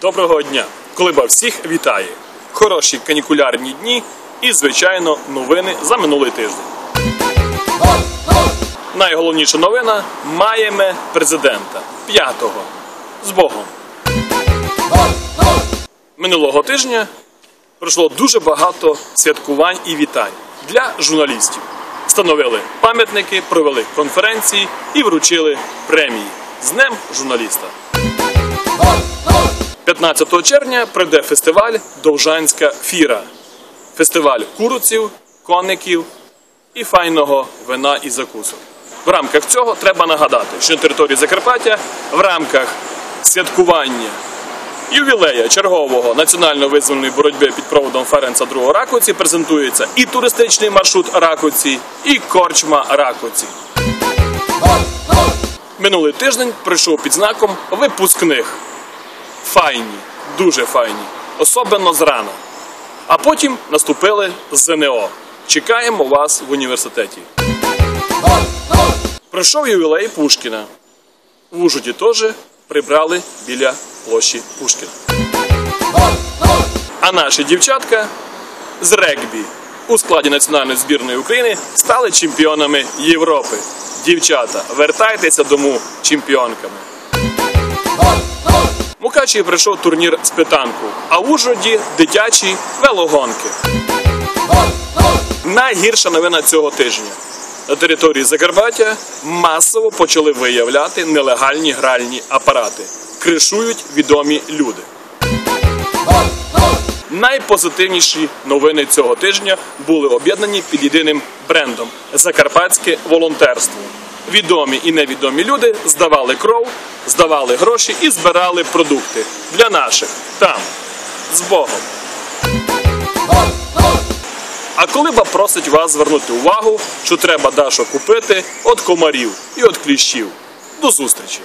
Доброго дня! Колиба всіх вітає! Хороші канікулярні дні і, звичайно, новини за минулий тиждень. Найголовніша новина маємо президента п'ятого з Богом. Минулого тижня пройшло дуже багато святкувань і вітань для журналістів. Встановили пам'ятники, провели конференції і вручили премії з Днем журналіста. 15 червня прийде фестиваль Довжанська фіра. Фестиваль куруців, коників і файного вина і закусок. В рамках цього треба нагадати, що на території Закарпаття в рамках святкування ювілея чергового національно визвольної боротьби під проводом Ференца II Ракуці презентується і туристичний маршрут Ракуці, і корчма Ракуці. Минулий тиждень прийшов під знаком випускних. Файні, дуже файні, особливо зрана. А потім наступили ЗНО. Чекаємо вас в університеті. Пройшов ювілей Пушкіна. В Ужгороді теж прибрали біля площі Пушкіна. А наші дівчатка з регбі у складі національної збірної України стали чемпіонами Європи. Дівчата, вертайтеся дому чемпіонками. Мукачеві прийшов турнір з питанку, а в Ужгороді дитячі велогонки. Найгірша новина цього тижня. На території Закарпаття масово почали виявляти нелегальні гральні апарати. Кришують відомі люди. Найпозитивніші новини цього тижня були об'єднані під єдиним брендом Закарпатське волонтерство. Відомі і невідомі люди здавали кров, здавали гроші і збирали продукти для наших там з Богом. А коли ба просить вас звернути увагу, що треба Дашо купити от комарів і от кліщів. До зустрічі!